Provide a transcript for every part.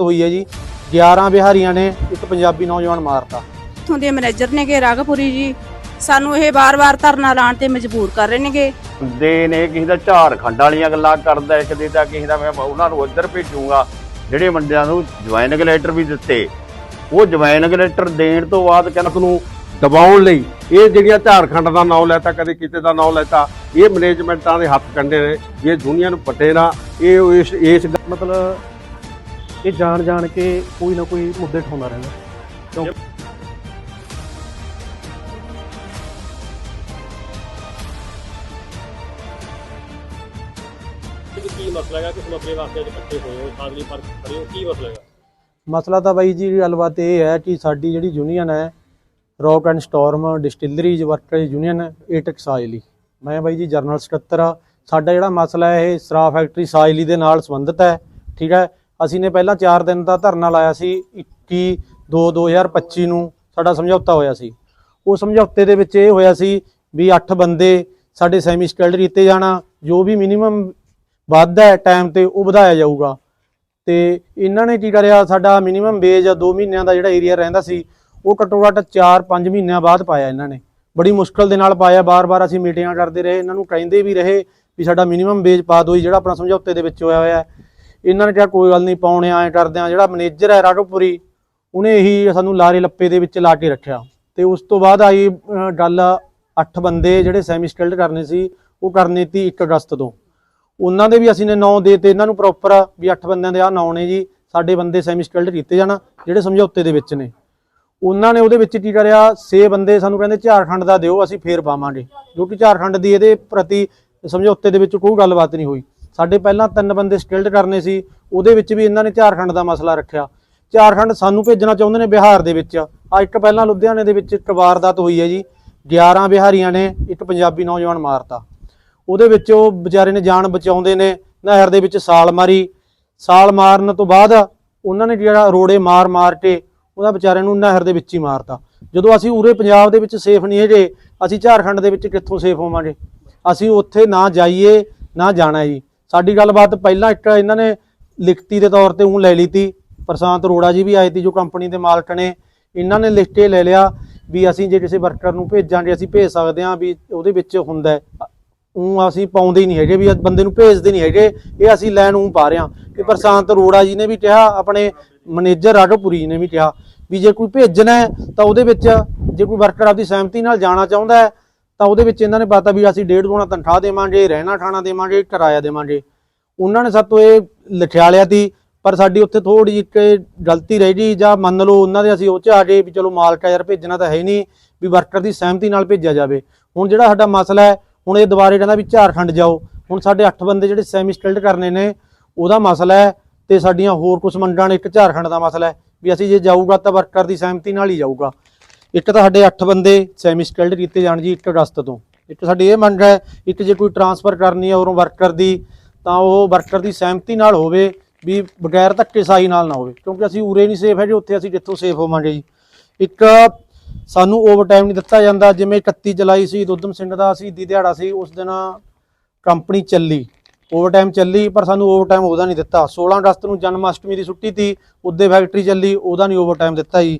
ਹੋਈ ਹੈ ਜੀ। 11 ਬਿਹਾਰੀਆਂ ਨੇ ਇੱਕ ਪੰਜਾਬੀ ਨੌਜਵਾਨ ਮਾਰਤਾ। ਇੱਥੋਂ ਦੇ ਮੈਨੇਜਰ ਨੇਗੇ ਰਾਘਪੁਰੀ ਜੀ। ਸਾਨੂੰ ਇਹ ਵਾਰ-ਵਾਰ ਧਰਨਾ ਲਾਉਣ ਤੇ ਮਜਬੂਰ ਕਰ ਰਹੇ ਨੇਗੇ। ਦੇ ਨੇ ਕਿਸੇ ਦਾ ਝਾਰਖੰਡ ਵਾਲੀਆਂ ਗੱਲਾਂ ਕਰਦਾ ਇੱਕ ਦੇ ਦਾ ਕਿਸੇ ਦਾ ਮੈਂ ਉਹਨਾਂ ਨੂੰ ਉੱਧਰ ਭੇਜੂਗਾ। ਜਿਹੜੇ ਬੰਦਿਆਂ ਨੂੰ ਜੁਆਇਨਿੰਗ ਲੈਟਰ ਵੀ ਦਿੱਤੇ। ਉਹ ਜੁਆਇਨਿੰਗ ਲੈਟਰ ਦੇਣ ਤੋਂ ਬਾਅਦ ਕਹਿੰਦਾ ਨੂੰ ਦਬਾਉਣ ਲਈ ਇਹ ਜਿਹੜੀਆਂ ਝਾਰਖੰਡ ਦਾ ਨਾਮ ਲੈਤਾ ਕਦੇ ਕਿਤੇ ਦਾ ਨਾਮ ਲੈਤਾ ਇਹ ਮੈਨੇਜਮੈਂਟਾਂ ਦੇ ਹੱਥ ਕੰਡੇ ਨੇ। ਇਹ ਦੁਨੀਆ ਨੂੰ ਪੱਟੇ ਨਾ ਇਹ ਇਸ ਇਸ ਮਤਲਬ ਇਹ ਜਾਣ ਜਾਣ ਕੇ ਕੋਈ ਨਾ ਕੋਈ ਮੁੱਦੇ ਠਾਉਂਦਾ ਰਹਿੰਦਾ। ਕੀ ਮਸਲਾ ਹੈਗਾ ਕਿਸ ਮਸਲੇ ਵਾਸਤੇ ਅੱਜ ਇਕੱਠੇ ਹੋਏ ਹੋ ਸਾਗਲੀ ਪਰ ਖੜੇ ਹੋ ਕੀ ਮਸਲਾ ਹੈਗਾ? ਮਸਲਾ ਤਾਂ ਬਾਈ ਜੀ ਗੱਲਬਾਤ ਇਹ ਹੈ ਕਿ ਸਾਡੀ ਜਿਹੜੀ ਯੂਨੀਅਨ ਹੈ rock and storm distilleries worker union AITUC ਸਾਇਲੀ ਮੈਂ ਬਾਈ ਜੀ ਜਰਨਲ ਸਕੱਤਰ ਆ ਸਾਡਾ ਜਿਹੜਾ ਮਸਲਾ ਹੈ ਇਹ ਸਰਾ ਫੈਕਟਰੀ ਸਾਇਲੀ ਦੇ ਨਾਲ ਸੰਬੰਧਿਤ ਹੈ ਠੀਕ ਹੈ? ਅਸੀਂ ਨੇ ਪਹਿਲਾਂ 4 ਦਿਨ ਦਾ ਧਰਨਾ ਲਾਇਆ ਸੀ 21 2 2025 ਨੂੰ ਸਾਡਾ ਸਮਝੌਤਾ ਹੋਇਆ ਸੀ। ਉਹ ਸਮਝੌਤੇ ਦੇ ਵਿੱਚ ਇਹ ਹੋਇਆ ਸੀ ਵੀ 8 ਬੰਦੇ ਸਾਡੇ ਸੈਮੀ ਸਕਿਲਡ ਕੀਤੇ ਜਾਣਾ ਜੋ ਵੀ ਮਿਨੀਮਮ ਵੱਧ ਹੈ ਟਾਈਮ ਤੇ ਉਹ ਵਧਾਇਆ ਜਾਊਗਾ। ਤੇ ਇਹਨਾਂ ਨੇ ਕੀ ਕਰਿਆ ਸਾਡਾ ਮਿਨੀਮਮ ਵੇਜ 2 ਮਹੀਨਿਆਂ ਦਾ ਜਿਹੜਾ ਏਰੀਆ ਰਹਿੰਦਾ ਸੀ ਉਹ ਘੱਟੋ ਘੱਟ 4-5 ਮਹੀਨਿਆਂ ਬਾਅਦ ਪਾਇਆ ਇਹਨਾਂ ਨੇ। ਬੜੀ ਮੁਸ਼ਕਲ ਦੇ ਨਾਲ ਪਾਇਆ ਬਾਰ-ਬਾਰ ਅਸੀਂ ਮੀਟਿੰਗਾਂ ਕਰਦੇ ਰਹੇ ਇਹਨਾਂ ਨੂੰ ਕਹਿੰਦੇ ਵੀ ਰਹੇ ਵੀ ਸਾਡਾ ਮਿਨੀਮਮ ਵੇਜ ਪਾ ਦਿਓ ਜੀ, ਜਿਹੜਾ ਆਪਣਾ ਸਮਝੌਤੇ ਦੇ ਵਿੱਚ ਹੋਇਆ ਹੋਇਆ ਹੈ। ਇਹਨਾਂ ਨੇ ਕਿਹਾ, ਕੋਈ ਗੱਲ ਨਹੀਂ, ਪਾਉਣੇ ਐਂ ਕਰਦੇ ਆ। ਜਿਹੜਾ ਮੈਨੇਜਰ ਹੈ ਰਾਘੋਪੁਰੀ, ਉਹਨੇ ਇਹੀ ਸਾਨੂੰ ਲਾਰੇ ਲੱਪੇ ਦੇ ਵਿੱਚ ਲਾ ਕੇ ਰੱਖਿਆ। ਤੇ ਉਸ ਤੋਂ ਬਾਅਦ ਆਈ ਗੱਲ 8 ਬੰਦੇ ਜਿਹੜੇ ਸੈਮੀ ਸਕਿਲਡ ਕਰਨੇ ਸੀ, ਉਹ ਕਰਨੇ ਤੀ 1 ਅਗਸਤ ਤੋਂ। ਉਹਨਾਂ ਦੇ ਵੀ ਅਸੀਂ ਨੇ ਨਾਂ ਦੇ ਤੇ ਇਹਨਾਂ ਨੂੰ ਪ੍ਰੋਪਰ ਵੀ 8 ਬੰਦਿਆਂ ਦੇ ਆ ਨਾਂ ਨੇ ਜੀ, ਸਾਡੇ ਬੰਦੇ ਸੈਮੀ ਸਕਿਲਡ ਕੀਤੇ ਜਾਣ, ਜਿਹੜੇ ਸਮਝੌਤੇ ਦੇ ਵਿੱਚ ਨੇ। ਉਹਨਾਂ ਨੇ ਉਹਦੇ ਵਿੱਚ ਕੀ ਕਰਿਆ 6 ਬੰਦੇ ਸਾਨੂੰ ਕਹਿੰਦੇ, ਝਾਰਖੰਡ ਦਾ ਦਿਓ, ਅਸੀਂ ਫੇਰ ਪਾਵਾਂਗੇ। ਜੋ ਕਿ ਝਾਰਖੰਡ ਦੀ ਇਹਦੇ ਪ੍ਰਤੀ ਸਮਝੌਤੇ ਦੇ ਵਿੱਚ ਕੋਈ ਗੱਲਬਾਤ ਨਹੀਂ ਹੋਈ। ਸਾਡੇ ਪਹਿਲਾਂ ਤਿੰਨ ਬੰਦੇ ਸਕਿਲਡ ਕਰਨੇ ਸੀ, ਉਹਦੇ ਵਿੱਚ ਵੀ ਇਹਨਾਂ ਨੇ ਝਾਰਖੰਡ ਦਾ ਮਸਲਾ ਰੱਖਿਆ। ਝਾਰਖੰਡ ਸਾਨੂੰ ਭੇਜਣਾ ਚਾਹੁੰਦੇ ਨੇ ਬਿਹਾਰ ਦੇ ਵਿੱਚ। ਆ ਇੱਕ ਪਹਿਲਾਂ ਲੁਧਿਆਣੇ ਦੇ ਵਿੱਚ ਇੱਕ ਵਾਰਦਾਤ ਹੋਈ ਹੈ ਜੀ। 11 ਬਿਹਾਰੀਆਂ ਨੇ ਇੱਕ ਪੰਜਾਬੀ ਨੌਜਵਾਨ ਮਾਰਤਾ। ਉਹਦੇ ਵਿੱਚ ਉਹ ਵਿਚਾਰੇ ਨੇ ਜਾਨ ਬਚਾਉਂਦੇ ਨੇ, ਨਹਿਰ ਦੇ ਵਿੱਚ ਸਾਲ ਮਾਰੀ। ਸਾਲ ਮਾਰਨ ਤੋਂ ਬਾਅਦ ਉਹਨਾਂ ਨੇ ਜਿਹੜਾ ਰੋੜੇ ਮਾਰ ਮਾਰ ਕੇ ਉਹਦਾ ਵਿਚਾਰਿਆਂ ਨੂੰ ਨਹਿਰ ਦੇ ਵਿੱਚ ਹੀ ਮਾਰਤਾ। ਜਦੋਂ ਅਸੀਂ ਉਰੇ ਪੰਜਾਬ ਦੇ ਵਿੱਚ ਸੇਫ ਨਹੀਂ ਹੈਗੇ, ਅਸੀਂ ਝਾਰਖੰਡ ਦੇ ਵਿੱਚ ਕਿੱਥੋਂ ਸੇਫ ਹੋਵਾਂਗੇ? ਅਸੀਂ ਉੱਥੇ ਨਾ ਜਾਈਏ, ਨਾ ਜਾਣਾ ਜੀ। ਸਾਡੀ ਗੱਲਬਾਤ ਪਹਿਲਾਂ ਇੱਕ ਇਹਨਾਂ ਨੇ ਲਿਖਤੀ ਦੇ ਤੌਰ ਤੇ ਉਹ ਲੈ ਲਈ ਤੀ। ਪ੍ਰਸ਼ਾਂਤ ਅਰੋੜਾ ਜੀ ਵੀ ਆਏ ਤੀ ਜੋ ਕੰਪਨੀ ਦੇ ਮਾਲਕ ਨੇ। ਇਹਨਾਂ ਨੇ ਲਿਖ ਕੇ ਲੈ ਲਿਆ ਵੀ ਅਸੀਂ ਜੇ ਕਿਸੇ ਵਰਕਰ ਨੂੰ ਭੇਜਾਂਗੇ, ਅਸੀਂ ਭੇਜ ਸਕਦੇ ਹਾਂ ਵੀ ਉਹਦੇ ਵਿੱਚ ਹੁੰਦਾ ਹੈ। ਉਹ ਅਸੀਂ ਪਾਉਂਦੇ ਹੀ ਨਹੀਂ ਹੈਗੇ, ਵੀ ਬੰਦੇ ਨੂੰ ਭੇਜਦੇ ਨਹੀਂ ਹੈਗੇ। ਇਹ ਅਸੀਂ ਲੈਣ ਨੂੰ ਪਾ ਰਹੇ ਹਾਂ। ਕਿ ਪ੍ਰਸ਼ਾਂਤ ਅਰੋੜਾ ਜੀ ਨੇ ਵੀ ਕਿਹਾ, ਆਪਣੇ ਮੈਨੇਜਰ ਰਾਘਵਪੁਰੀ ਜੀ ਨੇ ਵੀ ਕਿਹਾ ਵੀ ਜੇ ਕੋਈ ਭੇਜਣਾ ਤਾਂ ਉਹਦੇ ਵਿੱਚ ਜੇ ਕੋਈ ਵਰਕਰ ਆਪਦੀ ਸਹਿਮਤੀ ਨਾਲ ਜਾਣਾ ਚਾਹੁੰਦਾ ਹੈ ਤਾਂ ਉਹਦੇ ਵਿੱਚ ਇਹਨਾਂ ਨੇ ਪਤਾ ਵੀ ਅਸੀਂ ਡੇਢ ਗੁਣਾ ਤਨਖਾਹ ਦੇਵਾਂਗੇ, ਰਹਿਣਾ ਖਾਣਾ ਦੇਵਾਂਗੇ, ਕਿਰਾਇਆ ਦੇਵਾਂਗੇ। ਉਹਨਾਂ ਨੇ ਸਾਤੋਂ ਇਹ ਲਿਖਿਆ ਲਿਆ ਤੀ ਪਰ ਸਾਡੀ ਉੱਥੇ ਥੋੜੀ ਜਿਹੀ ਇੱਕ ਗਲਤੀ ਰਹਿ ਗਈ ਜਾਂ ਮੰਨ ਲਓ ਉਹਨਾਂ ਦੇ ਅਸੀਂ ਉਹ ਚ ਆ ਗਏ ਵੀ ਚਲੋ ਮਾਲਕ ਆ ਯਾਰ, ਭੇਜਣਾ ਤਾਂ ਹੈ ਹੀ ਨਹੀਂ ਵੀ ਵਰਕਰ ਦੀ ਸਹਿਮਤੀ ਨਾਲ ਭੇਜਿਆ ਜਾਵੇ। ਹੁਣ ਜਿਹੜਾ ਸਾਡਾ ਮਸਲਾ ਹੈ, ਹੁਣ ਇਹ ਦੁਬਾਰੇ ਕਹਿੰਦਾ ਵੀ ਝਾਰਖੰਡ ਜਾਓ, ਹੁਣ ਸਾਡੇ 8 ਬੰਦੇ ਜਿਹੜੇ ਸੈਮੀ ਸਕਿਲਡ ਕਰਨੇ ਨੇ, ਉਹਦਾ ਮਸਲਾ ਹੈ ਤੇ ਸਾਡੀਆਂ ਹੋਰ ਕੁਝ ਮੰਡਾਂ ਨੇ ਇੱਕ ਝਾਰਖੰਡ ਦਾ ਮਸਲਾ ਹੈ ਵੀ ਅਸੀਂ ਜੇ ਜਾਊਗਾ ਤਾਂ ਵਰਕਰ ਦੀ ਸਹਿਮਤੀ ਨਾਲ ਹੀ ਜਾਊਗਾ। ਇੱਕ ਤਾਂ ਸਾਡੇ 8 ਬੰਦੇ ਸੈਮੀ ਸਕਿਲਡ ਕੀਤੇ ਜਾਣ ਜੀ 1 ਅਗਸਤ ਤੋਂ। ਇੱਕ ਸਾਡੀ ਇਹ ਮੰਗ ਹੈ, ਇੱਕ ਜੇ ਕੋਈ ਟਰਾਂਸਫਰ ਕਰਨੀ ਹੈ, ਉਰੋਂ ਵਰਕਰ ਦੀ, ਤਾਂ ਉਹ ਵਰਕਰ ਦੀ ਸਹਿਮਤੀ ਨਾਲ ਹੋਵੇ ਵੀ ਬਗੈਰ ਧੱਕੇਸ਼ਾਹੀ ਨਾਲ ਨਾ ਹੋਵੇ, ਕਿਉਂਕਿ ਅਸੀਂ ਉਰੇ ਨਹੀਂ ਸੇਫ ਹੈ ਹੈਗੇ, ਉੱਥੇ ਅਸੀਂ ਜਿੱਥੋਂ ਸੇਫ ਹੋਵਾਂਗੇ ਜੀ। ਇੱਕ ਸਾਨੂੰ ਓਵਰਟਾਈਮ ਨਹੀਂ ਦਿੱਤਾ ਜਾਂਦਾ, ਜਿਵੇਂ 31 ਜੁਲਾਈ ਸੀ ਉਦਮ ਸਿੰਘ ਦਾ ਸ਼ਹੀਦੀ ਦਿਹਾੜਾ ਸੀ, ਉਸ ਦਿਨ ਕੰਪਨੀ ਚੱਲੀ ਓਵਰਟਾਈਮ ਚੱਲੀ, ਪਰ ਸਾਨੂੰ ਓਵਰਟਾਈਮ ਉਹਦਾ ਨਹੀਂ ਦਿੱਤਾ। 16 ਅਗਸਤ ਨੂੰ ਜਨਮ ਅਸ਼ਟਮੀ ਦੀ ਛੁੱਟੀ ਤੀ, ਉਹਦੇ ਫੈਕਟਰੀ ਚੱਲੀ, ਉਹਦਾ ਨਹੀਂ ਓਵਰਟਾਈਮ ਦਿੱਤਾ ਜੀ।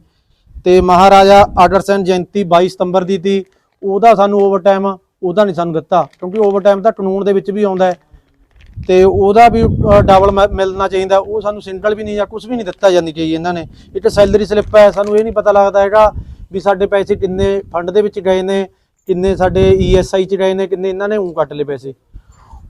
ਤੇ ਮਹਾਰਾਜਾ ਆਡਰਸਨ ਜਯੰਤੀ 22 ਸਤੰਬਰ ਦੀ ਤੀ, ਉਹਦਾ ਸਾਨੂੰ ਓਵਰਟਾਈਮ ਉਹਦਾ ਨਹੀਂ ਸਾਨੂੰ ਦਿੱਤਾ, ਕਿਉਂਕਿ ਓਵਰਟਾਈਮ ਤਾਂ ਕਾਨੂੰਨ ਦੇ ਵਿੱਚ ਵੀ ਆਉਂਦਾ ਹੈ। ਤੇ ਉਹਦਾ ਵੀ ਡਬਲ ਮਿਲਣਾ ਚਾਹੀਦਾ, ਉਹ ਸਾਨੂੰ ਸਿੰਗਲ ਵੀ ਨਹੀਂ ਜਾਂ ਕੁਝ ਵੀ ਨਹੀਂ ਦਿੱਤਾ ਜਾਂਦੀ ਚਾਹੀਦੀ ਇਹਨਾਂ ਨੇ। ਇੱਕ ਸੈਲਰੀ ਸਲਿੱਪ ਹੈ, ਸਾਨੂੰ ਇਹ ਨਹੀਂ ਪਤਾ ਲੱਗਦਾ ਹੈਗਾ ਵੀ ਸਾਡੇ ਪੈਸੇ ਕਿੰਨੇ ਫੰਡ ਦੇ ਵਿੱਚ ਗਏ ਨੇ, ਕਿੰਨੇ ਸਾਡੇ ਈਐਸਆਈ ਚ ਗਏ ਨੇ, ਕਿੰਨੇ ਇਹਨਾਂ ਨੇ ਉਂ ਕੱਟ ਲਏ ਪੈਸੇ।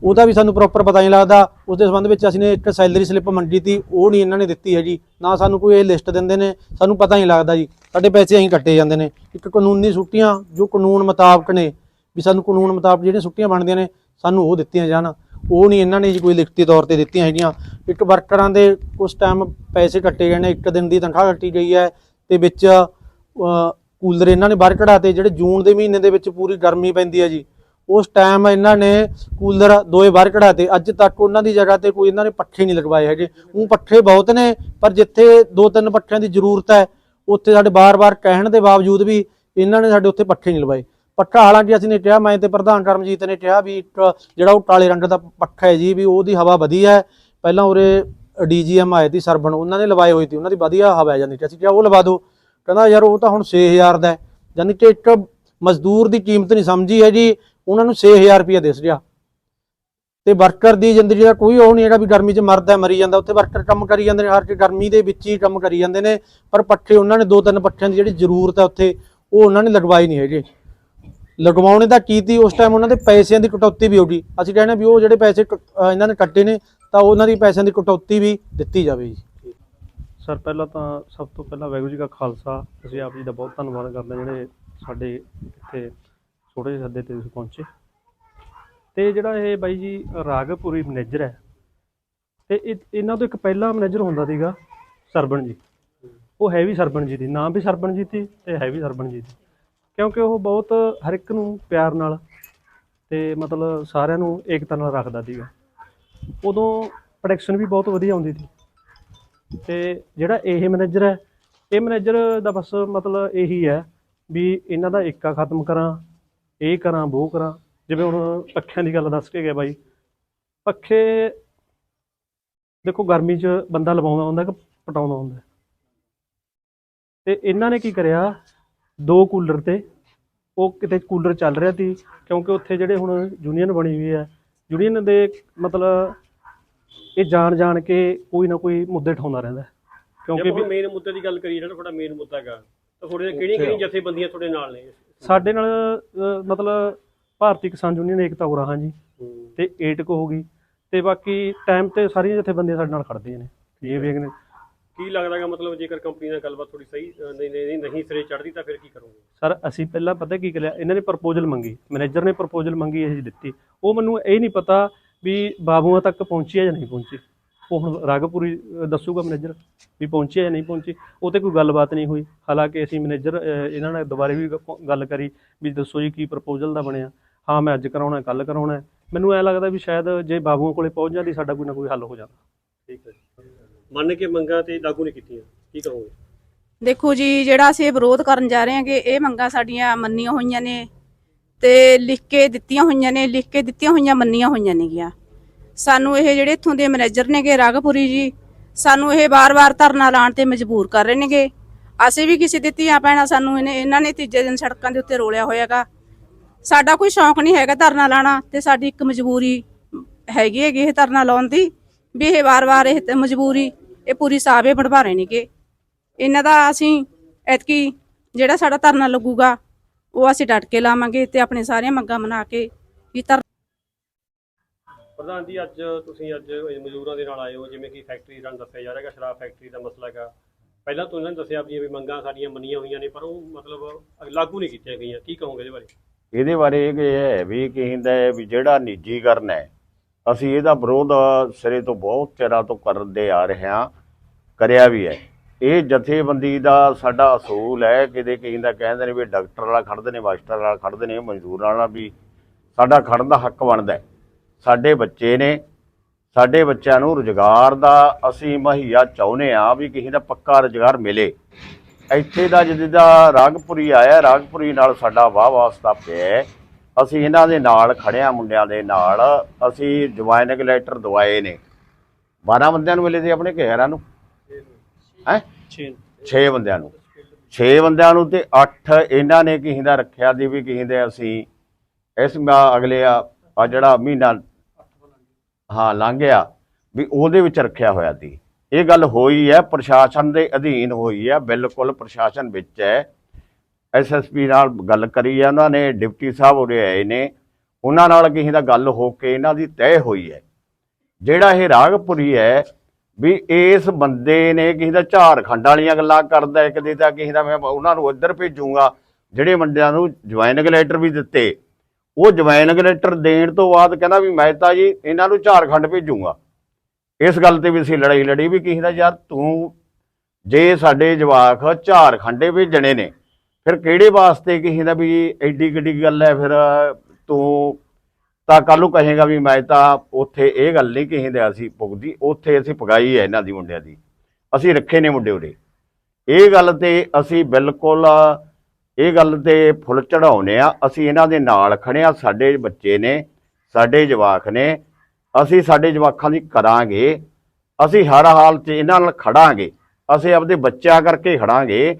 ਉਹਦਾ ਵੀ ਸਾਨੂੰ ਪ੍ਰੋਪਰ ਪਤਾ ਨਹੀਂ ਲੱਗਦਾ। ਉਸ ਦੇ ਸੰਬੰਧ ਵਿੱਚ ਅਸੀਂ ਨੇ ਇੱਕ ਸੈਲਰੀ ਸਲਿੱਪ ਮੰਗੀ ਤੀ, ਉਹ ਨਹੀਂ ਇਹਨਾਂ ਨੇ ਦਿੱਤੀ ਹੈ ਜੀ ਨਾ ਸਾਨੂੰ ਕੋਈ ਇਹ ਲਿਸਟ ਦਿੰਦੇ ਨੇ, ਸਾਨੂੰ ਪਤਾ ਨਹੀਂ ਲੱਗਦਾ ਜੀ। ਸਾਡੇ ਪੈਸੇ ਐਂ ਕੱਟੇ ਜਾਂਦੇ ਨੇ। ਇੱਕ ਕਾਨੂੰਨੀ ਛੁੱਟੀਆਂ ਜੋ ਕਾਨੂੰਨ ਮੁਤਾਬਕ ਨੇ, ਵੀ ਸਾਨੂੰ ਕਾਨੂੰਨ ਮੁਤਾਬਕ ਜਿਹੜੀਆਂ ਛੁੱਟੀਆਂ ਬਣਦੀਆਂ ਨੇ, ਸਾਨੂੰ ਉਹ ਦਿੱਤੀਆਂ ਜਾਣ। ਉਹ ਨਹੀਂ ਇਹਨਾਂ ਨੇ ਜੀ ਕੋਈ ਲਿਖਤੀ ਤੌਰ ਤੇ ਦਿੱਤੀਆਂ ਹੈਗੀਆਂ। ਇੱਕ ਵਰਕਰਾਂ ਦੇ ਕੁਝ ਟਾਈਮ ਪੈਸੇ ਕੱਟੇ ਗਏ ਨੇ, ਇੱਕ ਦਿਨ ਦੀ ਤਨਖਾਹ ਕੱਟੀ ਗਈ ਹੈ, ਤੇ ਵਿੱਚ ਕੂਲਰ ਇਹਨਾਂ ਨੇ ਬਾਹਰ ਕਢਾਤੇ, ਜਿਹੜੇ ਜੂਨ ਦੇ ਮਹੀਨੇ ਦੇ ਵਿੱਚ ਪੂਰੀ ਗਰਮੀ ਪੈਂਦੀ ਹੈ ਜੀ। ਉਸ ਟਾਈਮ ਇਹਨਾਂ ਨੇ ਕੂਲਰ ਦੋਏ ਬਾਹਰ ਕਢਾਤੇ। ਅੱਜ ਤੱਕ ਉਹਨਾਂ ਦੀ ਜਗ੍ਹਾ ਤੇ ਕੋਈ ਇਹਨਾਂ ਨੇ ਪੱਠੇ ਨਹੀਂ ਲਗਵਾਏ ਹੈਗੇ। ਉਹ ਪੱਠੇ ਬਹੁਤ ਨੇ, ਪਰ ਜਿੱਥੇ ਦੋ ਤਿੰਨ ਪੱਠਿਆਂ ਦੀ ਜ਼ਰੂਰਤ ਹੈ, ਉੱਥੇ ਸਾਡੇ ਬਾਰ-ਬਾਰ ਕਹਿਣ ਦੇ ਬਾਵਜੂਦ ਵੀ ਇਹਨਾਂ ਨੇ ਸਾਡੇ ਉੱਥੇ ਪੱਠੇ ਨਹੀਂ ਲਵਾਏ। ਪੱਠਾ ਹਾਲਾਂਕਿ ਅਸੀਂ ਨੇ ਕਿਹਾ, ਮੈਂ ਤੇ ਪ੍ਰਧਾਨ ਕਰਮਜੀਤ ਨੇ ਕਿਹਾ ਵੀ ਜਿਹੜਾ ਉਹ ਟਾਲੇ ਰੰਗ ਦਾ ਪੱਖਾ ਹੈ ਜੀ, ਵੀ ਉਹਦੀ ਹਵਾ ਵਧੀਆ ਹੈ। ਪਹਿਲਾਂ ਉਰੇ ਡੀਜੀਐਮ ਆਏ ਸੀ ਸਰਬਣ, ਉਹਨਾਂ ਨੇ ਲਵਾਏ ਹੋਏ ਸੀ, ਉਹਨਾਂ ਦੀ ਵਧੀਆ ਹਵਾ ਜਾਂਦੀ ਸੀ ਅਸੀਂ ਕਿਹਾ, ਉਹ ਲਵਾ ਦਿਓ। ਕਹਿੰਦਾ, ਯਾਰ ਉਹ ਤਾਂ ਹੁਣ 6000 ਦਾ ਹੈ। ਯਾਨੀ ਕਿ ਇੱਕ ਮਜ਼ਦੂਰ ਦੀ ਕੀਮਤ ਨਹੀਂ ਸਮਝੀ ਹੈ ਜੀ ਉਹਨਾਂ ਨੂੰ 6000 ਰੁਪਏ ਦਿਸ ਰਿਹਾ ਤੇ ਵਰਕਰ ਦੀ ਜ਼ਿੰਦਗੀ ਦਾ ਕੋਈ ਉਹ ਨਹੀਂ ਹੈਗਾ ਵੀ ਗਰਮੀ 'ਚ ਮਰਦਾ ਮਰੀ ਜਾਂਦਾ। ਉੱਥੇ ਵਰਕਰ ਕੰਮ ਕਰੀ ਜਾਂਦੇ ਨੇ, ਹਰ ਚ ਗਰਮੀ ਦੇ ਵਿੱਚ ਹੀ ਕੰਮ ਕਰੀ ਜਾਂਦੇ ਨੇ, ਪਰ ਪੱਠੇ ਉਹਨਾਂ ਨੇ ਦੋ ਤਿੰਨ ਪੱਠਿਆਂ ਦੀ ਜਿਹੜੀ ਜ਼ਰੂਰਤ ਹੈ ਉੱਥੇ, ਉਹ ਉਹਨਾਂ ਨੇ ਲਗਵਾਈ ਨਹੀਂ ਹੈਗੇ। ਲਗਵਾਉਣੇ ਦਾ ਕੀ ਉਸ ਟਾਈਮ ਉਹਨਾਂ ਦੇ ਪੈਸਿਆਂ ਦੀ ਕਟੌਤੀ ਵੀ ਹੋਗੀ ਅਸੀਂ ਕਹਿੰਦੇ ਵੀ ਉਹ ਜਿਹੜੇ ਪੈਸੇ ਇਹਨਾਂ ਨੇ ਕੱਟੇ ਨੇ, ਤਾਂ ਉਹਨਾਂ ਦੀ ਪੈਸਿਆਂ ਦੀ ਕਟੌਤੀ ਵੀ ਦਿੱਤੀ ਜਾਵੇ ਜੀ। ਸਰ ਪਹਿਲਾਂ ਤਾਂ ਸਭ ਤੋਂ ਪਹਿਲਾਂ ਵਾਹਿਗੁਰੂ ਜੀ ਕਾ ਖਾਲਸਾ। ਅਸੀਂ ਆਪ ਜੀ ਦਾ ਬਹੁਤ ਧੰਨਵਾਦ ਕਰਦੇ ਹਾਂ ਜਿਹੜੇ ਸਾਡੇ ਇੱਥੇ ਛੋਟੇ ਜਿਹੇ ਸੱਦੇ ਤੇ ਤੁਸੀਂ ਪਹੁੰਚੇ। ਤੇ ਜਿਹੜਾ ਇਹ ਬਾਈ ਜੀ ਰਾਗਪੁਰੀ ਮੈਨੇਜਰ ਹੈ, ਤੇ ਇਹ- ਇਹਨਾਂ ਤੋਂ ਇੱਕ ਪਹਿਲਾ ਮੈਨੇਜਰ ਹੁੰਦਾ ਸੀਗਾ ਸਰਬਣ ਜੀ। ਉਹ ਹੈ ਵੀ ਸਰਬਣ ਜੀ ਦੀ, ਨਾਮ ਵੀ ਸਰਬਣ ਜੀ ਸੀ ਤੇ ਹੈ ਵੀ ਸਰਬਣ ਜੀ ਦੀ। ਕਿਉਂਕਿ ਉਹ ਬਹੁਤ ਹਰ ਇੱਕ ਨੂੰ ਪਿਆਰ ਨਾਲ ਤੇ ਮਤਲਬ ਸਾਰਿਆਂ ਨੂੰ ਏਕਤਾ ਨਾਲ ਰੱਖਦਾ ਸੀਗਾ। ਉਦੋਂ ਪ੍ਰੋਡਕਸ਼ਨ ਵੀ ਬਹੁਤ ਵਧੀਆ ਆਉਂਦੀ ਸੀ। ਤੇ ਜਿਹੜਾ ਇਹ ਮੈਨੇਜਰ ਹੈ, ਇਹ ਮੈਨੇਜਰ ਦਾ ਬਸ ਮਤਲਬ ਇਹੀ ਹੈ ਵੀ ਇਹਨਾਂ ਦਾ ਏਕਾ ਖਤਮ ਕਰਾਂ ਇਹ ਕਰਾਂ ਉਹ ਕਰਾਂ। ਜਿਵੇਂ ਹੁਣ ਪੱਖਿਆਂ ਦੀ ਗੱਲ ਦੱਸ ਕੇ ਗਿਆ ਬਾਈ। ਪੱਖੇ ਦੇਖੋ ਗਰਮੀ 'ਚ ਬੰਦਾ ਲਵਾਉਂਦਾ ਹੁੰਦਾ ਕਿ ਪਟਾਉਂਦਾ ਹੁੰਦਾ। ਤੇ ਇਹਨਾਂ ਨੇ ਕੀ ਕਰਿਆ? ਦੋ ਕੂਲਰ ਤੇ ਉਹ ਕਿਤੇ ਕੂਲਰ ਚੱਲ ਰਿਹਾ ਸੀ ਕਿਉਂਕਿ ਉੱਥੇ ਜਿਹੜੇ ਹੁਣ ਯੂਨੀਅਨ ਬਣੀ ਹੋਈ ਹੈ ਯੂਨੀਅਨ ਦੇ ਮਤਲਬ ਇਹ ਜਾਣ ਜਾਣ ਕੇ ਕੋਈ ਨਾ ਕੋਈ ਮੁੱਦੇ ਠਾਉਂਦਾ ਰਹਿੰਦਾ। ਕਿਉਂਕਿ ਮੇਨ ਮੁੱਦੇ ਦੀ ਗੱਲ ਕਰੀਏ ਜਿਹੜਾ ਤੁਹਾਡਾ ਮੇਨ ਮੁੱਦਾ ਹੈਗਾ। ਤਾਂ ਤੁਹਾਡੇ ਕਿਹੜੀਆਂ ਕਿਹੜੀਆਂ ਜਥੇਬੰਦੀਆਂ ਤੁਹਾਡੇ ਨਾਲ ਨੇ? ਸਾਡੇ ਨਾਲ ਅਹ, ਮਤਲਬ ਭਾਰਤੀ ਕਿਸਾਨ ਯੂਨੀਅਨ ਏਕਤਾ ਉਰਾਹਾਂ ਜੀ ਹੂੰ। ਤੇ ਏਟਕ ਹੋ ਗਈ। ਤੇ ਬਾਕੀ ਟਾਈਮ ਤੇ ਸਾਰੀਆਂ ਜਥੇਬੰਦੀਆਂ ਸਾਡੇ ਨਾਲ ਖੜਦੀਆਂ ਨੇ। ਇਹ ਵੇਖ ਨੇ। ਕੀ ਲੱਗਦਾ ਹੈਗਾ ਮਤਲਬ ਜੇਕਰ ਕੰਪਨੀ ਨਾਲ ਗੱਲਬਾਤ ਥੋੜੀ ਸਹੀ ਅ, ਨਹੀਂ ਨਹੀਂ ਨਹੀਂ ਸਿਰੇ ਚੜਦੀ ਤਾਂ ਫਿਰ ਕੀ ਕਰੋਗੇ? ਸਰ ਅਸੀਂ ਪਹਿਲਾਂ ਪਤਾ ਕੀ ਕਰਿਆ ਇਹਨਾਂ ਨੇ ਪ੍ਰਪੋਜ਼ਲ ਮੰਗੀ। ਮੈਨੇਜਰ ਨੇ ਪ੍ਰਪੋਜ਼ਲ ਮੰਗੀ ਇਹ ਦਿੱਤੀ। ਉਹ ਮੈਨੂੰ ਇਹ ਨਹੀਂ ਪਤਾ ਵੀ ਬਾਬੂਆਂ ਤੱਕ ਪਹੁੰਚੀ ਹੈ ਜਾਂ ਨਹੀਂ ਪਹੁੰਚੀ। ਉਹ ਹੁਣ ਰਾਗਪੁਰੀ ਦੱਸੂਗਾ ਮੈਨੇਜਰ ਵੀ ਪਹੁੰਚੀ ਜਾਂ ਨਹੀਂ ਪਹੁੰਚੀ। ਉਹ ਤੇ ਕੋਈ ਗੱਲਬਾਤ ਨਹੀਂ ਹੋਈ। ਹਾਲਾਂਕਿ ਅਸੀਂ ਮੈਨੇਜਰ ਇਹਨਾਂ ਨਾਲ ਦੁਬਾਰੇ ਵੀ ਗੱਲ ਕਰੀ ਵੀ ਦੱਸੋ ਜੀ ਕੀ ਪ੍ਰਪੋਜ਼ਲ ਦਾ ਬਣਿਆ। ਹਾਂ ਮੈਂ ਅੱਜ ਕਰਾਉਣਾ ਕੱਲ ਕਰਾਉਣਾ ਮੈਨੂੰ ਐ ਲੱਗਦਾ ਵੀ ਸ਼ਾਇਦ ਜੇ ਬਾਬੂਆਂ ਕੋਲੇ ਪਹੁੰਚ ਜਾਂਦੀ ਸਾਡਾ ਕੋਈ ਨਾ ਕੋਈ ਹੱਲ ਹੋ ਜਾਂਦਾ। ਠੀਕ ਹੈ ਮੰਨ ਕੇ ਮੰਗਾ ਤੇ ਲਾਗੂ ਨਹੀਂ ਕੀਤੀਆਂ। ਕੀ ਕਰੋਗੇ ਦੇਖੋ ਜੀ ਜਿਹੜਾ ਅਸੀਂ ਵਿਰੋਧ ਕਰਨ ਜਾ ਰਹੇ ਹਾਂਗੇ ਇਹ ਮੰਗਾਂ ਸਾਡੀਆਂ ਮੰਨੀਆਂ ਹੋਈਆਂ ਨੇ ਤੇ ਲਿਖ ਕੇ ਦਿੱਤੀਆਂ ਹੋਈਆਂ ਨੇ ਲਿਖ ਕੇ ਦਿੱਤੀਆਂ ਹੋਈਆਂ ਮੰਨੀਆਂ ਹੋਈਆਂ ਨੇਗੀਆਂ। ਸਾਨੂੰ ਇਹ ਜਿਹੜੇ ਇੱਥੋਂ ਦੇ ਮੈਨੇਜਰ ਨੇਗੇ ਰਾਗਪੁਰੀ ਜੀ, ਸਾਨੂੰ ਇਹ ਵਾਰ-ਵਾਰ ਧਰਨਾ ਲਾਉਣ ਤੇ ਮਜਬੂਰ ਕਰ ਰਹੇ ਨੇਗੇ। ਅਸੀਂ ਵੀ ਕਿਸੇ ਦੇ ਧੀਆਂ ਭੈਣਾਂ ਸਾਨੂੰ ਇਹਨੇ ਇਹਨਾਂ ਨੇ ਤੀਜੇ ਦਿਨ ਸੜਕਾਂ ਦੇ ਉੱਤੇ ਰੋਲਿਆ ਹੋਇਆਗਾ। ਸਾਡਾ ਕੋਈ ਸ਼ੌਂਕ ਨਹੀਂ ਹੈਗਾ ਧਰਨਾ ਲਾਣਾ ਤੇ ਸਾਡੀ ਇੱਕ ਮਜਬੂਰੀ ਹੈਗੀ ਹੈਗੀ ਇਹ ਧਰਨਾ ਲਾਉਣ ਦੀ, ਵੀ ਇਹ ਵਾਰ-ਵਾਰ ਇਹ ਮਜਬੂਰੀ, ਇਹ ਪੂਰੀ ਸਾਬੇ ਬਣਵਾ ਰਹੇ ਨੇਗੇ। ਇਹਨਾਂ ਦਾ ਅਸੀਂ ਐਤਕੀ ਜਿਹੜਾ ਸਾਡਾ ਧਰਨਾ ਲੱਗੂਗਾ, ਉਹ ਅਸੀਂ ਡਟ ਕੇ ਲਾਵਾਂਗੇ ਤੇ ਆਪਣੇ ਸਾਰੀਆਂ ਮੰਗਾਂ ਮਨਾ ਕੇ ਵੀ ਧਰ ਪ੍ਰਧਾਨ ਜੀ ਅੱਜ ਤੁਸੀਂ ਅੱਜ ਮਜ਼ਦੂਰਾਂ ਦੇ ਨਾਲ ਆਏ ਹੋ, ਜਿਵੇਂ ਕਿ ਫੈਕਟਰੀ ਰਨ ਦੱਸਿਆ ਜਾ ਰਿਹਾ ਹੈਗਾ, ਸ਼ਰਾਬ ਫੈਕਟਰੀ ਦਾ ਮਸਲਾ ਹੈਗਾ। ਪਹਿਲਾਂ ਤੋਂ ਇਹਨਾਂ ਨੇ ਦੱਸਿਆ ਆਪਣੀਆਂ ਵੀ ਮੰਗਾਂ ਸਾਡੀਆਂ ਮੰਨੀਆਂ ਹੋਈਆਂ ਨੇ, ਪਰ ਉਹ ਮਤਲਬ ਲਾਗੂ ਨਹੀਂ ਕੀਤੀਆਂ ਗਈਆਂ। ਕੀ ਕਹੋਗੇ ਇਹਦੇ ਬਾਰੇ? ਇਹਦੇ ਬਾਰੇ ਇਹ ਹੈ ਵੀ ਕਹਿੰਦਾ ਹੈ ਵੀ ਜਿਹੜਾ ਨਿੱਜੀਕਰਨ ਹੈ, ਅਸੀਂ ਇਹਦਾ ਵਿਰੋਧ ਸਿਰੇ ਤੋਂ ਬਹੁਤ ਚਿਰਾਂ ਤੋਂ ਕਰਦੇ ਆ ਰਹੇ ਹਾਂ, ਕਰਿਆ ਵੀ ਹੈ। ਇਹ ਜਥੇਬੰਦੀ ਦਾ ਸਾਡਾ ਅਸੂਲ ਹੈ, ਕਿਤੇ ਕਹਿੰਦਾ, ਕਹਿੰਦੇ ਨੇ ਵੀ ਡਾਕਟਰ ਵਾਲਾ ਖੜਦੇ ਨੇ, ਮਾਸਟਰ ਵਾਲਾ ਖੜਦੇ ਨੇ, ਮਜ਼ਦੂਰ ਵਾਲਾ ਵੀ ਸਾਡਾ ਖੜਨ ਦਾ ਹੱਕ ਬਣਦਾ ਹੈ। ਸਾਡੇ ਬੱਚੇ ਨੇ ਸਾਡੇ ਬੱਚਿਆਂ ਨੂੰ ਰੁਜ਼ਗਾਰ ਦਾ ਅਸੀਂ ਮੁਹੱਈਆ ਚਾਹੁੰਦੇ ਆ ਵੀ ਕਿਸੇ ਦਾ ਪੱਕਾ ਰੁਜ਼ਗਾਰ ਮਿਲੇ। ਇੱਥੇ ਦਾ ਜਿਹਦਾ ਰਾਗਪੁਰੀ ਆਇਆ ਰਾਗਪੁਰੀ ਨਾਲ ਸਾਡਾ ਵਾਹ ਵਾਸਤਾ ਪਿਆ। ਅਸੀਂ ਇਹਨਾਂ ਦੇ ਨਾਲ ਖੜਿਆ ਮੁੰਡਿਆਂ ਦੇ ਨਾਲ। ਅਸੀਂ ਜੁਆਇਨਿੰਗ ਲੈਟਰ ਦਵਾਏ ਨੇ। 12 ਬੰਦਿਆਂ ਨੂੰ ਮਿਲੇ ਸੀ ਆਪਣੇ ਘੇਰਾਂ ਨੂੰ? ਹੈ? 6 6 ਬੰਦਿਆਂ ਨੂੰ। 6 ਬੰਦਿਆਂ ਨੂੰ ਤੇ 8 ਇਹਨਾਂ ਨੇ ਕਿਸੇ ਦਾ ਰੱਖਿਆ ਦੀ ਵੀ ਕਿਸੇ ਦੇ ਅਸੀਂ ਇਸ ਅਗਲੇ ਆ ਜਿਹੜਾ ਮਹੀਨਾ ਹਾਂ, ਲੰਘ ਵੀ ਉਹਦੇ ਵਿੱਚ ਰੱਖਿਆ ਹੋਇਆ ਸੀ। ਇਹ ਗੱਲ ਹੋਈ ਹੈ, ਪ੍ਰਸ਼ਾਸਨ ਦੇ ਅਧੀਨ ਹੋਈ ਹੈ, ਬਿਲਕੁਲ ਪ੍ਰਸ਼ਾਸਨ ਵਿੱਚ ਹੈ। ਐਸਐਸਪੀ ਨਾਲ ਗੱਲ ਕਰੀ ਹੈ, ਉਹਨਾਂ ਨੇ, ਡਿਪਟੀ ਸਾਹਿਬ ਉਰੇ ਆਏ ਨੇ। ਉਹਨਾਂ ਨਾਲ ਕਿਸੇ ਦਾ ਗੱਲ ਹੋ ਕੇ ਇਹਨਾਂ ਦੀ ਤੈਅ ਹੋਈ ਹੈ। ਜਿਹੜਾ ਇਹ ਰਾਗਪੁਰੀ ਹੈ, ਵੀ ਇਸ ਬੰਦੇ ਨੇ ਕਿਸੇ ਦਾ ਝਾਰਖੰਡ ਵਾਲੀਆਂ ਗੱਲਾਂ ਕਰਦਾ ਹੈ ਕਦੇ ਤਾਂ ਕਿਸੇ ਦਾ ਮੈਂ ਉਹਨਾਂ ਨੂੰ ਇੱਧਰ ਭੇਜੂਗਾ, ਜਿਹੜੇ ਬੰਦਿਆਂ ਨੂੰ ਜੁਆਇਨਿੰਗ ਲੈਟਰ ਵੀ ਦਿੱਤੇ। ਉਹ ਜੁਆਇਨਿੰਗ ਲੈਟਰ ਦੇਣ ਤੋਂ ਬਾਅਦ ਕਹਿੰਦਾ ਵੀ ਮੈਂ ਤਾਂ ਜੀ ਇਹਨਾਂ ਨੂੰ ਝਾਰਖੰਡ ਭੇਜੂਗਾ। ਇਸ ਗੱਲ ਤੇ ਵੀ ਅਸੀਂ ਲੜਾਈ ਲੜੀ ਵੀ ਕਿਸੇ ਯਾਰ ਤੂੰ ਜੇ ਸਾਡੇ ਜਵਾਕ ਝਾਰਖੰਡੇ ਭੇਜਣੇ ਨੇ, ਫਿਰ ਕਿਹੜੇ ਵਾਸਤੇ ਕਿਸੇ ਦਾ ਵੀ ਐਡੀ ਕਿੱਡੀ ਗੱਲ ਹੈ? ਫਿਰ ਤੂੰ ਤਾਂ ਕੱਲ ਨੂੰ ਕਹੇਗਾ ਵੀ ਮੈਂ ਤਾਂ ਉੱਥੇ ਇਹ ਗੱਲ ਨਹੀਂ ਕਿਸੇ ਅਸੀਂ ਪੁੱਗਦੀ, ਉੱਥੇ ਅਸੀਂ ਪਗਾਈ ਹੈ ਇਹਨਾਂ ਦੀ ਮੁੰਡਿਆਂ ਦੀ। ਅਸੀਂ ਰੱਖੇ ਨੇ ਮੁੰਡੇ ਉਰੇ ਇਹ ਗੱਲ ਤੇ ਅਸੀਂ ਬਿਲਕੁਲ ਇਹ ਗੱਲ ਤੇ ਫੁੱਲ ਚੜਾਉਨੇ ਆ, ਅਸੀਂ ਇਹਨਾਂ ਦੇ ਨਾਲ ਖੜੇ ਆ, ਸਾਡੇ ਬੱਚੇ ਨੇ, ਸਾਡੇ ਜਵਾਕ ਨੇ, ਅਸੀਂ ਸਾਡੇ ਜਵਾਕਾਂ ਦੀ ਕਰਾਂਗੇ, ਅਸੀਂ ਹਰ ਹਾਲ 'ਚ ਇਹਨਾਂ ਨਾਲ ਖੜਾਂਗੇ, ਅਸੀਂ ਆਪਦੇ ਬੱਚਿਆਂ ਕਰਕੇ ਖੜਾਂਗੇ,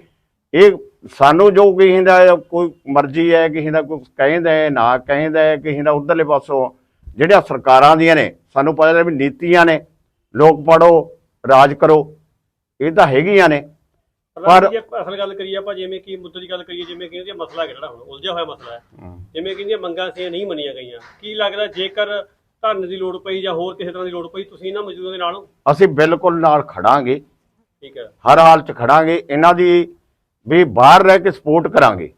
ਇਹ ਸਾਨੂੰ ਜੋ ਕਿਸੇ ਦਾ ਕੋਈ ਮਰਜ਼ੀ ਹੈ, ਕਿਸੇ ਦਾ ਕੋਈ ਕਹਿੰਦਾ ਹੈ, ਨਾ ਕਹਿੰਦਾ ਹੈ, ਕਿਸੇ ਦਾ ਉਧਰਲੇ ਪਾਸੋਂ, ਜਿਹੜੀਆਂ ਸਰਕਾਰਾਂ ਦੀਆਂ ਨੇ, ਸਾਨੂੰ ਪਤਾ ਵੀ ਨੀਤੀਆਂ ਨੇ, ਲੋਕ ਪੜੋ ਰਾਜ ਕਰੋ, ਇਹ ਤਾਂ ਹੈਗੀਆਂ ਨੇ। ਪਰ ਪਰ- ਜੇ ਅਸਲ ਗੱਲ ਕਰੀਏ ਆਪਾਂ ਜਿਵੇਂ ਕਿ ਮੁੱਦੇ ਦੀ ਗੱਲ ਕਰੀਏ ਜਿਵੇਂ ਕਿ ਇਹਦਾ ਮਸਲਾ ਹੈ ਜਿਹੜਾ ਹੁਣ? ਉਲਝਿਆ ਹੋਇਆ ਮਸਲਾ ਹੈ। ਜਿਵੇਂ ਕਿ ਇਹਦੀਆਂ ਮੰਗਾਂ ਸੀ ਨਹੀਂ ਮੰਨੀਆਂ ਗਈਆਂ। ਕੀ ਲੱਗਦਾ ਜੇਕਰ ਧਰਨ ਦੀ ਲੋੜ ਪਈ ਜਾਂ ਹੋਰ ਕਿਸੇ ਤਰ੍ਹਾਂ ਦੀ ਲੋੜ ਪਈ ਤੁਸੀਂ ਇਹਨਾਂ ਮਜ਼ਦੂਰਾਂ ਦੇ ਨਾਲ ਹੋ? ਅਸੀਂ ਬਿਲਕੁਲ ਨਾਲ ਖੜਾਂਗੇ। ਠੀਕ ਹੈ। ਹਰ ਹਾਲ 'ਚ ਖੜਾਂਗੇ। ਇਹਨਾਂ ਦੀ ਵੀ ਬਾਹਰ ਰਹਿ ਕੇ ਸਪੋਰਟ ਕਰਾਂਗੇ।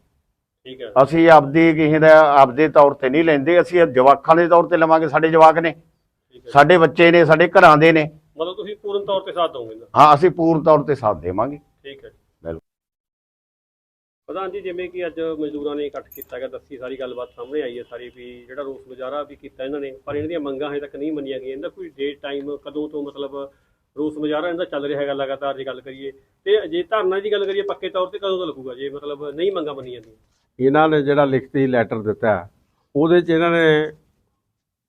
ਠੀਕ ਹੈ। ਅਸੀਂ ਆਪਦੀ ਕਿਸੇ ਦਾ ਆਪਦੇ ਤੌਰ ਤੇ ਨਹੀਂ ਲੈਂਦੇ। ਅਸੀਂ ਜਵਾਕਾਂ ਦੇ ਤੌਰ ਤੇ ਲਵਾਂਗੇ ਸਾਡੇ ਜਵਾਕ ਨੇ। ਠੀਕ ਹੈ। ਸਾਡੇ ਬੱਚੇ ਨੇ ਸਾਡੇ ਘਰਾਂ ਦੇ ਨੇ। ਮਤਲਬ ਤੁਸੀਂ ਪੂਰਨ ਤੌਰ ਤੇ ਸਾਥ ਦੋਗੇ ਹਾਂ ਅਸੀਂ ਪੂਰਨ ਤੌਰ ਤੇ ਸਾਥ ਦੇਵਾਂਗੇ। ਠੀਕ ਹੈ ਜੀ। ਬਿਲਕੁਲ। ਪ੍ਰਧਾਨ ਜੀ ਜਿਵੇਂ ਕਿ ਅੱਜ ਮਜ਼ਦੂਰਾਂ ਨੇ ਇਕੱਠ ਕੀਤਾ ਗਿਆ ਦੱਸੀ ਸਾਰੀ ਗੱਲਬਾਤ ਸਾਹਮਣੇ ਆਈ ਹੈ ਸਾਰੀ ਵੀ ਜਿਹੜਾ ਰੋਸ ਮੁਜ਼ਾਹਰਾ ਵੀ ਕੀਤਾ ਇਹਨਾਂ ਨੇ ਪਰ ਇਹਨਾਂ ਦੀਆਂ ਮੰਗਾਂ ਹਜੇ ਤੱਕ ਨਹੀਂ ਮੰਨੀਆਂ ਗਈਆਂ ਇਹਦਾ ਕੋਈ ਡੇਟ ਟਾਈਮ ਕਦੋਂ ਤੋਂ ਮਤਲਬ ਰੋਸ ਮੁਜ਼ਾਹਰਾ ਇਹਦਾ ਚੱਲ ਰਿਹਾ ਹੈਗਾ ਲਗਾਤਾਰ ਜੇ ਗੱਲ ਕਰੀਏ ਤੇ ਜੇ ਧਰਨਾ ਦੀ ਗੱਲ ਕਰੀਏ ਪੱਕੇ ਤੌਰ ਤੇ ਕਦੋਂ ਤੋਂ ਲੱਗੂਗਾ ਜੇ ਮਤਲਬ ਨਹੀਂ ਮੰਗਾਂ ਮੰਨੀਆਂ ਜਾਂਦੀਆਂ ਇਹਨਾਂ ਨੇ ਜਿਹੜਾ ਲਿਖਤੀ ਲੈਟਰ ਦਿੱਤਾ ਹੈ, ਉਹਦੇ 'ਚ ਇਹਨਾਂ ਨੇ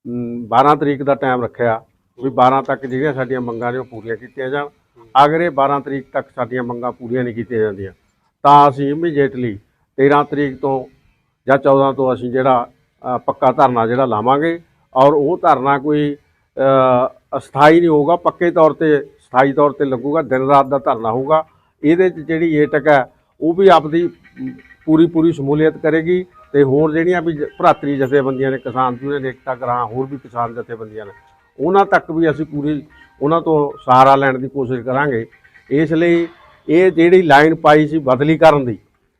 ਮ, 12 ਤਰੀਕ ਦਾ ਟਾਈਮ ਰੱਖਿਆ ਵੀ 12 ਤੱਕ ਜਿਹੜੀਆਂ ਸਾਡੀਆਂ ਮੰਗਾਂ ਨੇ ਉਹ ਪੂਰੀਆਂ ਕੀਤੀਆਂ ਜਾਣ ਅਗਰ ਇਹ 12 ਤਰੀਕ ਤੱਕ ਸਾਡੀਆਂ ਮੰਗਾਂ ਪੂਰੀਆਂ ਨਹੀਂ ਕੀਤੀਆਂ ਜਾਂਦੀਆਂ ਤਾਂ ਅਸੀਂ ਇਮੀਡੀਏਟਲੀ 13 ਤਰੀਕ ਤੋਂ ਜਾਂ 14 ਤੋਂ ਅਸੀਂ ਜਿਹੜਾ ਅ, ਪੱਕਾ ਧਰਨਾ ਜਿਹੜਾ ਲਾਵਾਂਗੇ ਔਰ ਉਹ ਧਰਨਾ ਕੋਈ ਅ, ਅਸਥਾਈ ਨਹੀਂ ਹੋਊਗਾ ਪੱਕੇ ਤੌਰ ਤੇ ਸਥਾਈ ਤੌਰ ਤੇ ਲੱਗੂਗਾ ਦਿਨ ਰਾਤ ਦਾ ਧਰਨਾ ਹੋਊਗਾ ਇਹਦੇ 'ਚ ਜਿਹੜੀ ਏਟਕ ਹੈ ਉਹ ਵੀ ਆਪਦੀ ਮ, ਪੂਰੀ ਪੂਰੀ ਸ਼ਮੂਲੀਅਤ ਕਰੇਗੀ ਤੇ ਹੋਰ ਜਿਹੜੀਆਂ ਵੀ ਜ- ਭਰਾਤਰੀ ਜਥੇਬੰਦੀਆਂ ਨੇ ਕਿਸਾਨ ਯੂਨੀਅਨ ਏਕਤਾ ਗਰਾਂ ਹੋਰ ਵੀ ਕਿਸਾਨ ਜਥੇਬੰਦੀਆਂ ਨੇ ਉਹਨਾਂ ਤੱਕ ਵੀ ਅਸੀਂ ਪੂਰੀ ਉਹਨਾਂ ਤੋਂ ਸਹਾਰਾ ਲੈਣ ਦੀ ਕੋਸ਼ਿਸ਼ ਕਰਾਂਗੇ। ਇਸ ਲਈ ਇਹ ਜਿਹੜੀ ਲਾਈਨ ਪਾਈ ਸੀ ਬਦਲੀ ਕਰਨ ਦੀ,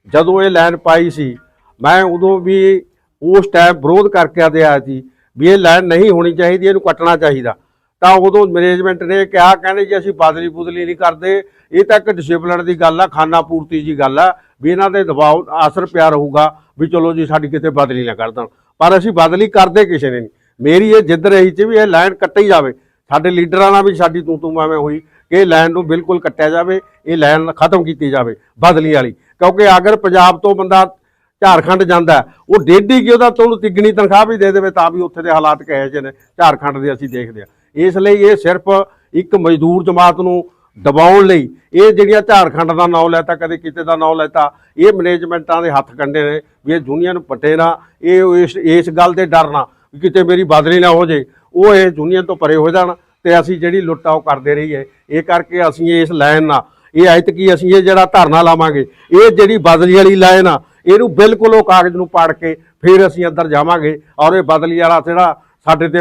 ਜਦੋਂ ਇਹ ਲਾਈਨ ਪਾਈ ਸੀ, ਮੈਂ ਉਦੋਂ ਵੀ ਉਸ ਟਾਈਮ ਵਿਰੋਧ ਕਰਕੇ ਆਇਆ ਸੀ ਵੀ ਇਹ ਲਾਈਨ ਨਹੀਂ ਹੋਣੀ ਚਾਹੀਦੀ, ਇਹਨੂੰ ਕੱਟਣਾ ਚਾਹੀਦਾ। ਤਾਂ ਉਦੋਂ ਮੈਨੇਜਮੈਂਟ ਨੇ ਕਿਹਾ, ਕਹਿੰਦੇ ਜੀ ਅਸੀਂ ਬਦਲੀ ਬੁਦਲੀ ਨਹੀਂ ਕਰਦੇ, ਇਹ ਤਾਂ ਇੱਕ ਡਿਸਪਲਿਨ ਦੀ ਗੱਲ ਆ, ਖਾਨਾ ਪੂਰਤੀ ਦੀ ਗੱਲ ਆ, ਵੀ ਇਹਨਾਂ ਦੇ ਦਬਾਅ ਅਸਰ ਪਿਆ ਰਹੂਗਾ ਵੀ ਚਲੋ ਜੀ ਸਾਡੀ ਕਿਤੇ ਬਦਲੀ ਨਾ ਕਰ ਦੇਣ। ਪਰ ਅਸੀਂ ਬਦਲੀ ਕਰਦੇ ਕਿਸੇ ਨੇ ਨਹੀਂ। ਮੇਰੀ ਇਹ ਜਿੱਦ ਰਹੀ ਸੀ ਵੀ ਇਹ ਲਾਈਨ ਕੱਟੀ ਜਾਵੇ। ਸਾਡੇ ਲੀਡਰਾਂ ਨਾਲ ਵੀ ਸਾਡੀ ਤੂੰ ਤੂੰ ਮੈਂ ਹੋਈ ਕਿ ਇਹ ਲਾਈਨ ਨੂੰ ਬਿਲਕੁਲ ਕੱਟਿਆ ਜਾਵੇ, ਇਹ ਲਾਈਨ ਖਤਮ ਕੀਤੀ ਜਾਵੇ, ਬਦਲੀ ਵਾਲੀ। ਕਿਉਂਕਿ ਅਗਰ ਪੰਜਾਬ ਤੋਂ ਬੰਦਾ ਝਾਰਖੰਡ ਜਾਂਦਾ, ਉਹ ਡੇਢੀ ਕਿ ਉਹਦਾ ਤੁਹਾਨੂੰ ਤਿੱਗਣੀ ਤਨਖਾਹ ਵੀ ਦੇ ਦੇਵੇ, ਤਾਂ ਵੀ ਉੱਥੇ ਦੇ ਹਾਲਾਤ ਕਹੇ ਜਿਹੇ ਨੇ, ਝਾਰਖੰਡ ਦੇ ਅਸੀਂ ਦੇਖਦੇ ਹਾਂ। ਇਸ ਲਈ ਇਹ ਸਿਰਫ ਇੱਕ ਮਜ਼ਦੂਰ ਜਮਾਤ ਨੂੰ ਦਬਾਉਣ ਲਈ, ਇਹ ਜਿਹੜੀਆਂ ਝਾਰਖੰਡ ਦਾ ਨਾਮ ਲੈਤਾ, ਕਦੇ ਕਿਤੇ ਦਾ ਨਾਮ ਲੈਤਾ, ਇਹ ਮੈਨੇਜਮੈਂਟਾਂ ਦੇ ਹੱਥ ਕੰਡੇ ਨੇ, ਵੀ ਇਹ ਯੂਨੀਅਨ ਪੱਟੇ ਨਾ, ਇਹ ਇਸ ਇਸ ਗੱਲ ਦੇ ਡਰ ਨਾ, ਵੀ ਕਿਤੇ ਮੇਰੀ ਬਦਲੀ ਨਾ ਹੋ ਜੇ ਉਹ ਇਹ ਯੂਨੀਅਨ ਤੋਂ ਪਰੇ ਹੋ ਜਾਣ ਤੇ ਅਸੀਂ ਜਿਹੜੀ ਲੁੱਟ ਆ ਉਹ ਕਰਦੇ ਰਹੀਏ। ਇਹ ਕਰਕੇ ਅਸੀਂ ਇਸ ਲਾਈਨ ਨਾਲ, ਇਹ ਐਤਕੀ ਅਸੀਂ ਇਹ ਜਿਹੜਾ ਧਰਨਾ ਲਾਵਾਂਗੇ, ਇਹ ਜਿਹੜੀ ਬਦਲੀ ਵਾਲੀ ਲਾਈਨ ਆ, ਇਹਨੂੰ ਬਿਲਕੁਲ ਉਹ ਕਾਗਜ਼ ਨੂੰ ਪਾੜ ਕੇ ਫਿਰ ਅਸੀਂ ਅੰਦਰ ਜਾਵਾਂਗੇ ਔਰ ਇਹ ਬਦਲੀ ਵਾਲਾ ਜਿਹੜਾ ਸਾਡੇ ਤੇ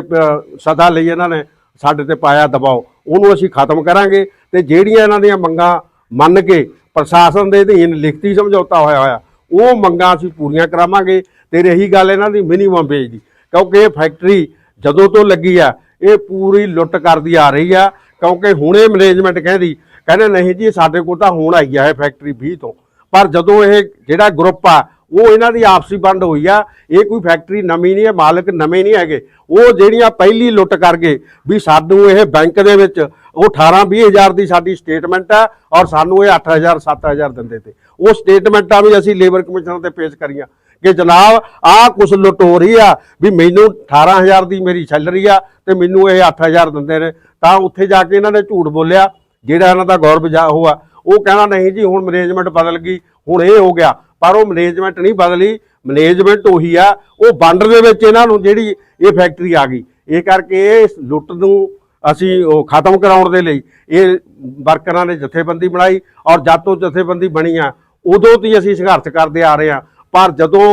ਸਦਾ ਲਈ ਇਹਨਾਂ ਨੇ, ਸਾਡੇ ਤੇ ਪਾਇਆ ਦਬਾਅ ਉਹਨੂੰ ਅਸੀਂ ਖਤਮ ਕਰਾਂਗੇ ਤੇ ਜਿਹੜੀਆਂ ਇਹਨਾਂ ਦੀਆਂ ਮੰਗਾਂ ਮੰਨ ਕੇ ਪ੍ਰਸ਼ਾਸਨ ਦੇ ਅਧੀਨ ਲਿਖਤੀ ਸਮਝੌਤਾ ਹੋਇਆ ਹੋਇਆ, ਉਹ ਮੰਗਾਂ ਅਸੀਂ ਪੂਰੀਆਂ ਕਰਾਵਾਂਗੇ ਤੇ ਰਹੀ ਗੱਲ ਇਹਨਾਂ ਦੀ ਮਿਨੀਮਮ ਵੇਜ ਦੀ, ਕਿਉਂਕਿ ਇਹ ਫੈਕਟਰੀ ਜਦੋਂ ਤੋਂ ਲੱਗੀ ਆ, ਇਹ ਪੂਰੀ ਲੁੱਟ ਕਰਦੀ ਆ ਰਹੀ ਆ, ਕਿਉਂਕਿ ਹੁਣੇ ਮੈਨੇਜਮੈਂਟ ਕਹਿੰਦੀ, ਕਹਿੰਦੇ ਨਹੀਂ ਜੀ ਸਾਡੇ ਕੋਲ ਤਾਂ ਹੁਣ ਆਈ ਆ ਇਹ ਫੈਕਟਰੀ 20 ਤੋਂ। ਪਰ ਜਦੋਂ ਇਹ ਜਿਹੜਾ ਗਰੁੱਪ ਆ, ਉਹ ਇਹਨਾਂ ਦੀ ਆਪਸੀ ਵੰਡ ਹੋਈ ਆ, ਇਹ ਕੋਈ ਫੈਕਟਰੀ ਨਵੀਂ ਨਹੀਂ ਹੈ, ਮਾਲਕ ਨਵੇਂ ਨਹੀਂ ਹੈਗੇ। ਉਹ ਜਿਹੜੀਆਂ ਪਹਿਲੀ ਲੁੱਟ ਕਰ ਗਏ ਵੀ ਸਾਨੂੰ ਇਹ ਬੈਂਕ ਦੇ ਵਿੱਚ, ਉਹ 18 20 ਹਜ਼ਾਰ ਦੀ ਸਾਡੀ ਸਟੇਟਮੈਂਟ ਆ ਔਰ ਸਾਨੂੰ ਇਹ 8000 7000 ਦਿੰਦੇ ਤੇ। ਉਹ ਸਟੇਟਮੈਂਟਾਂ ਵੀ ਅਸੀਂ ਲੇਬਰ ਕਮਿਸ਼ਨਰ ਤੇ ਪੇਸ਼ ਕਰੀਆਂ। ਕਿ ਜਨਾਬ, ਆਹ ਕੁਛ ਲੁੱਟ ਹੋ ਰਹੀ ਆ ਵੀ ਮੈਨੂੰ 18000 ਦੀ ਮੇਰੀ ਸੈਲਰੀ ਆ ਤੇ ਮੈਨੂੰ ਇਹ 8000 ਦਿੰਦੇ ਨੇ। ਤਾਂ ਉੱਥੇ ਜਾ ਕੇ ਇਹਨਾਂ ਨੇ ਝੂਠ ਬੋਲਿਆ। ਜਿਹੜਾ ਇਹਨਾਂ ਦਾ ਗੌਰਵ ਜਾ ਹੋਆ ਉਹ ਕਹਿੰਦਾ ਨਹੀਂ ਜੀ, ਹੁਣ ਮੈਨੇਜਮੈਂਟ ਬਦਲ ਗਈ, ਹੁਣ ਇਹ ਹੋ ਗਿਆ। ਪਰ ਉਹ ਮੈਨੇਜਮੈਂਟ ਨਹੀਂ ਬਦਲੀ ਮੈਨੇਜਮੈਂਟ ਉਹੀ ਆ। ਉਹ ਬੰਡ ਦੇ ਵਿੱਚ ਇਹਨਾਂ ਨੂੰ ਜਿਹੜੀ ਇਹ ਫੈਕਟਰੀ ਆ ਗਈ। ਇਹ ਕਰਕੇ ਇਹ ਲੁੱਟ ਨੂੰ ਅਸੀਂ ਉਹ ਖਤਮ ਕਰਾਉਣ ਦੇ ਲਈ ਇਹ ਵਰਕਰਾਂ ਨੇ ਜਥੇਬੰਦੀ ਬਣਾਈ ਔਰ ਜਦ ਤੋਂ ਜਥੇਬੰਦੀ ਬਣੀ ਆ, ਉਦੋਂ ਤੋਂ ਹੀ ਅਸੀਂ ਸੰਘਰਸ਼ ਕਰਦੇ ਆ ਰਹੇ ਆ। ਪਰ ਜਦੋਂ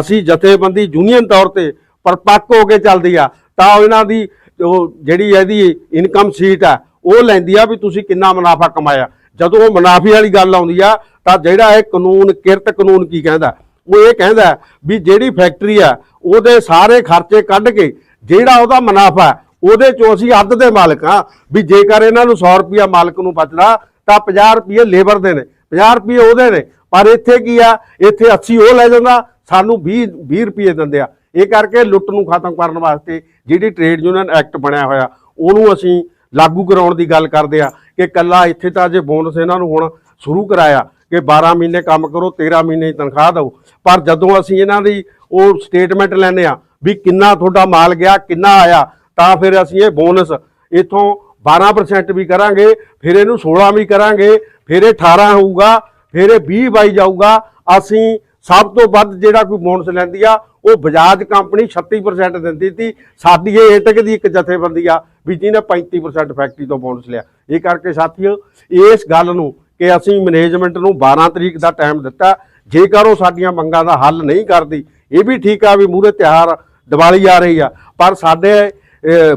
ਅਸੀਂ ਜਥੇਬੰਦੀ ਯੂਨੀਅਨ ਤੌਰ ਤੇ ਪਰਪੱਕ ਹੋ ਕੇ ਚੱਲਦੀ ਆ, ਤਾਂ ਇਹਨਾਂ ਦੀ ਉਹ ਜਿਹੜੀ ਇਹਦੀ ਇਨਕਮ ਸ਼ੀਟ ਆ, ਉਹ ਲੈਂਦੀ ਆ ਵੀ ਤੁਸੀਂ ਕਿੰਨਾ ਮੁਨਾਫਾ ਕਮਾਇਆ। ਜਦੋਂ ਉਹ ਮੁਨਾਫੇ ਵਾਲੀ ਗੱਲ ਆਉਂਦੀ ਆ, ਤਾਂ ਜਿਹੜਾ ਇਹ ਕਾਨੂੰਨ, ਕਿਰਤ ਕਾਨੂੰਨ ਕੀ ਕਹਿੰਦਾ? ਉਹ ਇਹ ਕਹਿੰਦਾ ਵੀ ਜਿਹੜੀ ਫੈਕਟਰੀ ਆ, ਉਹਦੇ ਸਾਰੇ ਖਰਚੇ ਕੱਢ ਕੇ ਜਿਹੜਾ ਉਹਦਾ ਮੁਨਾਫਾ, ਉਹਦੇ ਚੋਂ ਅਸੀਂ ਅੱਧ ਦੇ ਮਾਲਕ ਆ। ਵੀ ਜੇਕਰ ਇਹਨਾਂ ਨੂੰ 100 ਰੁਪਿਆ ਮਾਲਕ ਨੂੰ ਬਚਦਾ, ਤਾਂ 50 ਰੁਪਏ ਲੇਬਰ ਦੇ ਨੇ 50 ਰੁਪਏ ਉਹਦੇ ਨੇ। ਪਰ ਇੱਥੇ ਕੀ ਆ? ਇੱਥੇ 80 ਉਹ ਲੈ ਜਾਂਦਾ, ਸਾਨੂੰ 20 20 ਰੁਪਏ ਦਿੰਦੇ ਆ। ਇਹ ਕਰਕੇ ਲੁੱਟ ਨੂੰ ਖਤਮ ਕਰਨ ਵਾਸਤੇ ਜਿਹੜੀ ਟ੍ਰੇਡ ਯੂਨੀਅਨ ਐਕਟ ਬਣਿਆ ਹੋਇਆ, ਉਹਨੂੰ ਅਸੀਂ ਲਾਗੂ ਕਰਾਉਣ ਦੀ ਗੱਲ ਕਰਦੇ ਆ ਕਿ ਕੱਲਾ ਇੱਥੇ ਤਾਂ ਜੇ ਬੋਨਸ ਇਹਨਾਂ ਨੂੰ ਹੁਣ ਸ਼ੁਰੂ ਕਰਾਇਆ ਕਿ 12 ਮਹੀਨੇ ਕੰਮ ਕਰੋ 13 ਮਹੀਨੇ ਦੀ ਤਨਖਾਹ ਦਿਓ। ਪਰ ਜਦੋਂ ਅਸੀਂ ਇਹਨਾਂ ਦੀ ਉਹ ਸਟੇਟਮੈਂਟ ਲੈਂਦੇ ਆ ਵੀ ਕਿੰਨਾ ਤੁਹਾਡਾ ਮਾਲ ਗਿਆ, ਕਿੰਨਾ ਆਇਆ, ਤਾਂ ਫਿਰ ਅਸੀਂ ਇਹ ਬੋਨਸ ਇਥੋਂ 12% ਵੀ ਕਰਾਂਗੇ, ਫਿਰ ਇਹਨੂੰ 16 ਵੀ ਕਰਾਂਗੇ, ਫਿਰ ਇਹ 18 ਹੋਊਗਾ ਫਿਰ ਇਹ 20 ਬਾਈ ਜਾਊਗਾ, ਅਸੀਂ ਸਭ ਤੋਂ ਵੱਧ ਜਿਹੜਾ ਕੋਈ ਬੋਨਸ ਲੈਂਦੀ ਆ, ਉਹ ਬਜਾਜ ਕੰਪਨੀ 36% ਦਿੰਦੀ ਸੀ। ਸਾਡੀ ਇਹ ਏਟਕ ਦੀ ਇੱਕ ਜਥੇਬੰਦੀ ਆ ਵੀ ਜਿਹਨੇ 35% ਫੈਕਟਰੀ ਤੋਂ ਬੋਨਸ ਲਿਆ। ਇਹ ਕਰਕੇ ਸਾਥੀਓ, ਇਸ ਗੱਲ ਨੂੰ ਕਿ ਅਸੀਂ ਮੈਨੇਜਮੈਂਟ ਨੂੰ 12 ਤਰੀਕ ਦਾ ਟਾਈਮ ਦਿੱਤਾ, ਜੇਕਰ ਉਹ ਸਾਡੀਆਂ ਮੰਗਾਂ ਦਾ ਹੱਲ ਨਹੀਂ ਕਰਦੀ, ਇਹ ਵੀ ਠੀਕ ਆ ਵੀ ਮੂਹਰੇ ਤਿਉਹਾਰ ਦੀਵਾਲੀ ਆ ਰਹੀ ਆ, ਪਰ ਸਾਡੇ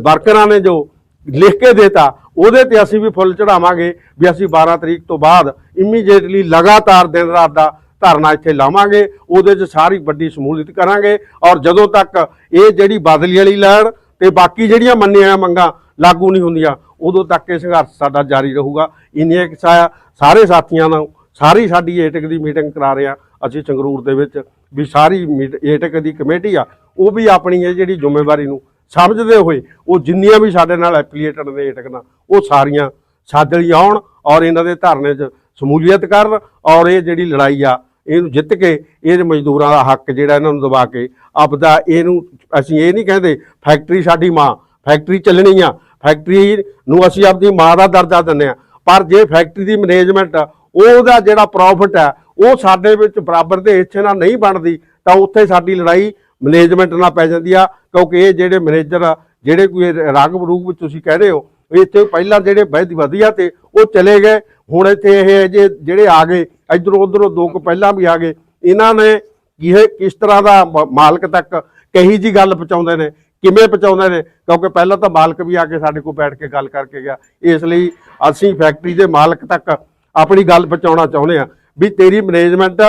ਵਰਕਰਾਂ ਨੇ ਜੋ ਲਿਖ ਕੇ ਦੇਤਾ ਉਹਦੇ ਤੇ ਅਸੀਂ ਵੀ ਫੁੱਲ ਚੜਾਵਾਂਗੇ ਵੀ ਅਸੀਂ 12 ਤਰੀਕ ਤੋਂ ਬਾਅਦ ਇਮੀਡੀਏਟਲੀ ਲਗਾਤਾਰ ਦਿਨ ਰਾਤ ਦਾ ਧਰਨਾ ਇੱਥੇ ਲਾਵਾਂਗੇ, ਉਹਦੇ 'ਚ ਸਾਰੀ ਵੱਡੀ ਸ਼ਮੂਲੀਅਤ ਕਰਾਂਗੇ ਔਰ ਜਦੋਂ ਤੱਕ ਇਹ ਜਿਹੜੀ ਬਦਲੀ ਵਾਲੀ ਲੈਣ ਤੇ ਬਾਕੀ ਜਿਹੜੀਆਂ ਮੰਨੀਆਂ ਮੰਗਾਂ ਲਾਗੂ ਨਹੀਂ ਹੁੰਦੀਆਂ, ਉਦੋਂ ਤੱਕ ਇਹ ਸੰਘਰਸ਼ ਸਾਡਾ ਜਾਰੀ ਰਹੂਗਾ। ਇੰਨੀਆਂ ਕਿ ਸਾ- ਸਾਰੇ ਸਾਥੀਆਂ ਨੂੰ ਸਾਰੀ ਸਾਡੀ ਏਟਕ ਦੀ ਮੀਟਿੰਗ ਕਰਾ ਰਹੇ ਆ ਅਸੀਂ ਸੰਗਰੂਰ ਦੇ ਵਿੱਚ ਵੀ ਸਾਰੀ ਮੀਟ- ਏਟਕ ਦੀ ਕਮੇਟੀ ਆ, ਉਹ ਵੀ ਆਪਣੀ ਇਹ ਜਿਹੜੀ ਜ਼ਿੰਮੇਵਾਰੀ ਨੂੰ ਸਮਝਦੇ ਹੋਏ, ਉਹ ਜਿੰਨੀਆਂ ਵੀ ਸਾਡੇ ਨਾਲ ਐਫੀਲੀਏਟਡ ਨੇ ਏਟਕ ਨਾਲ ਉਹ ਸਾਰੀਆਂ ਸਾਦਲੀ ਆਉਣ ਔਰ ਇਹਨਾਂ ਦੇ ਧਰਨੇ 'ਚ ਸਮੂਲੀਅਤ ਕਰਨ ਔਰ ਇਹ ਜਿਹੜੀ ਲੜਾਈ ਆ, ਇਹਨੂੰ ਜਿੱਤ ਕੇ ਇਹ ਮਜ਼ਦੂਰਾਂ ਦਾ ਹੱਕ ਜਿਹੜਾ ਇਹਨਾਂ ਨੂੰ ਦਬਾ ਕੇ ਆਪਦਾ ਇਹਨੂੰ ਅਸੀਂ ਇਹ ਨਹੀਂ ਕਹਿੰਦੇ ਫੈਕਟਰੀ ਸਾਡੀ ਮਾਂ, ਫੈਕਟਰੀ ਚੱਲਣੀ ਆ, ਫੈਕਟਰੀ ਨੂੰ ਅਸੀਂ ਆਪਦੀ ਮਾਂ ਦਾ ਦਰਜਾ ਦਿੰਦੇ ਆ, ਪਰ ਜੇ ਫੈਕਟਰੀ ਦੀ ਮੈਨੇਜਮੈਂਟ ਉਹਦਾ ਜਿਹੜਾ ਪ੍ਰੋਫਿਟ ਹੈ ਉਹ ਸਾਡੇ ਵਿੱਚ ਬਰਾਬਰ ਦੇ ਹਿੱਸੇ ਨਾਲ ਨਹੀਂ ਬਣਦੀ, ਤਾਂ ਉੱਥੇ ਸਾਡੀ ਲੜਾਈ ਮੈਨੇਜਮੈਂਟ ਨਾਲ ਪੈ ਜਾਂਦੀ ਆ, ਕਿਉਂਕਿ ਇਹ ਜਿਹੜੇ ਮੈਨੇਜਰ ਆ, ਜਿਹੜੇ ਕੋਈ ਰੰਗ ਰੂਪ ਵਿੱਚ ਤੁਸੀਂ ਕਹਿ ਰਹੇ ਹੋ ਇੱਥੇ ਪਹਿਲਾਂ ਜਿਹੜੇ ਬਹੁਤ ਵਧੀਆ ਤੇ ਉਹ ਚਲੇ ਗਏ। ਹੁਣ ਇੱਥੇ ਇਹ ਜੇ ਜਿਹੜੇ ਆ ਗਏ, ਇਧਰੋਂ ਉਧਰੋਂ ਦੋ ਕੁ ਪਹਿਲਾਂ ਵੀ ਆ ਗਏ। ਇਹਨਾਂ ਨੇ ਇਹ ਕਿਸ ਤਰ੍ਹਾਂ ਦਾ ਮ- ਮਾਲਕ ਤੱਕ ਕਹੀ ਜੀ ਗੱਲ ਪਹੁੰਚਾਉਂਦੇ ਨੇ, ਕਿਵੇਂ ਪਹੁੰਚਾਉਂਦੇ ਨੇ? ਕਿਉਂਕਿ ਪਹਿਲਾਂ ਤਾਂ ਮਾਲਕ ਵੀ ਆ ਕੇ ਸਾਡੇ ਕੋਲ ਬੈਠ ਕੇ ਗੱਲ ਕਰਕੇ ਗਿਆ। ਇਸ ਲਈ ਅਸੀਂ ਫੈਕਟਰੀ ਦੇ ਮਾਲਕ ਤੱਕ ਆਪਣੀ ਗੱਲ ਪਹੁੰਚਾਉਣਾ ਚਾਹੁੰਦੇ ਆ ਵੀ ਤੇਰੀ ਮੈਨੇਜਮੈਂਟ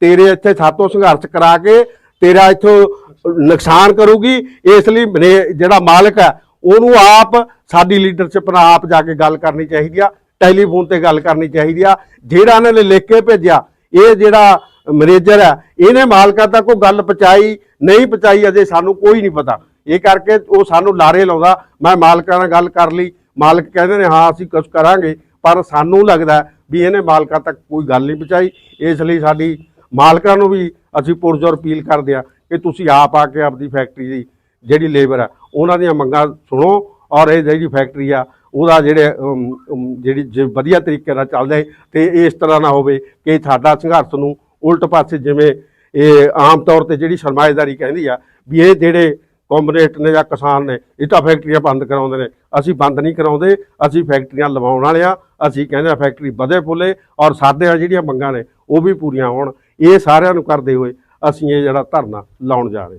ਤੇਰੇ ਇੱਥੇ ਸਾਤੋਂ ਸੰਘਰਸ਼ ਕਰਾ ਕੇ ਤੇਰਾ ਇੱਥੋਂ ਨੁਕਸਾਨ ਕਰੂਗੀ। ਇਸ ਲਈ ਮੈਨੇ- ਜਿਹੜਾ ਮਾਲਕ ਹੈ, ਉਹਨੂੰ ਆਪ ਸਾਡੀ ਲੀਡਰਸ਼ਿਪ ਨਾਲ ਆਪ ਜਾ ਕੇ ਗੱਲ ਕਰਨੀ ਚਾਹੀਦੀ ਆ, ਟੈਲੀਫੋਨ ਤੇ ਗੱਲ ਕਰਨੀ ਚਾਹੀਦੀ ਆ, ਜਿਹੜਾ ਇਹਨਾਂ ਨੇ ਲਿਖ ਕੇ ਭੇਜਿਆ, ਇਹ ਜਿਹੜਾ ਮੈਨੇਜਰ ਹੈ ਇਹਨੇ ਮਾਲਕਾਂ ਤੱਕ ਉਹ ਗੱਲ ਪਹੁੰਚਾਈ, ਨਹੀਂ ਪਹੁੰਚਾਈ, ਅਜੇ ਸਾਨੂੰ ਕੋਈ ਨਹੀਂ ਪਤਾ। ਇਹ ਕਰਕੇ ਉਹ ਸਾਨੂੰ ਲਾਰੇ ਲਾਉਂਦਾ, ਮੈਂ ਮਾਲਕਾਂ ਨਾਲ ਗੱਲ ਕਰ ਲਈ, ਮਾਲਕ ਕਹਿੰਦੇ ਨੇ, ਹਾਂ, ਅਸੀਂ ਕੁਝ ਕਰਾਂਗੇ। ਪਰ ਸਾਨੂੰ ਲੱਗਦਾ ਵੀ ਇਹਨੇ ਮਾਲਕਾਂ ਤੱਕ ਕੋਈ ਗੱਲ ਨਹੀਂ ਪਹੁੰਚਾਈ। ਇਸ ਲਈ ਸਾਡੀ ਮਾਲਕਾਂ ਨੂੰ ਵੀ ਅਸੀਂ ਪੁਰਜੋਰ ਅਪੀਲ ਕਰਦੇ ਆ ਕਿ ਤੁਸੀਂ ਆਪ ਆ ਕੇ ਆਪਦੀ ਫੈਕਟਰੀ ਦੀ ਜਿਹੜੀ ਲੇਬਰ ਆ ਉਹਨਾਂ ਦੀਆਂ ਮੰਗਾਂ ਸੁਣੋ ਔਰ ਇਹ ਜਿਹੜੀ ਫੈਕਟਰੀ ਆ, ਉਹਦਾ ਜਿਹੜੇ ਜਿਹੜੀ, ਜੇ ਵਧੀਆ ਤਰੀਕੇ ਨਾਲ ਚੱਲਦਾ ਹੈ ਤੇ ਇਸ ਤਰ੍ਹਾਂ ਨਾ ਹੋਵੇ ਕਿ ਸਾਡਾ ਸੰਘਰਸ਼ ਨੂੰ ਉਲਟ ਪਾਸੇ ਜਿਵੇਂ ਇਹ ਆਮ ਤੌਰ ਤੇ ਜਿਹੜੀ ਸਰਮਾਏਦਾਰੀ ਕਹਿੰਦੀ ਆ, ਵੀ ਇਹ ਜਿਹੜੇ ਕੰਬਨੇਟ ਨੇ ਜਾਂ ਕਿਸਾਨ ਨੇ, ਇਹ ਤਾਂ ਫੈਕਟਰੀਆਂ ਬੰਦ ਕਰਾਉਂਦੇ ਨੇ। ਅਸੀਂ ਬੰਦ ਨਹੀਂ ਕਰਾਉਂਦੇ, ਅਸੀਂ ਫੈਕਟਰੀਆਂ ਲਵਾਉਣ ਵਾਲੇ ਆ, ਅਸੀਂ ਕਹਿੰਦੇ ਆ ਫੈਕਟਰੀ ਵਧੇ ਫੁੱਲੇ, ਔਰ ਸਾਡੇ ਜਿਹੜੀਆਂ ਮੰਗਾਂ ਨੇ, ਉਹ ਵੀ ਪੂਰੀਆਂ ਹੋਣ। ਇਹ ਸਾਰਿਆਂ ਨੂੰ ਕਰਦੇ ਹੋਏ ਅਸੀਂ ਇਹ ਜਿਹੜਾ ਧਰਨਾ ਲਾਉਣ ਜਾ ਰਹੇ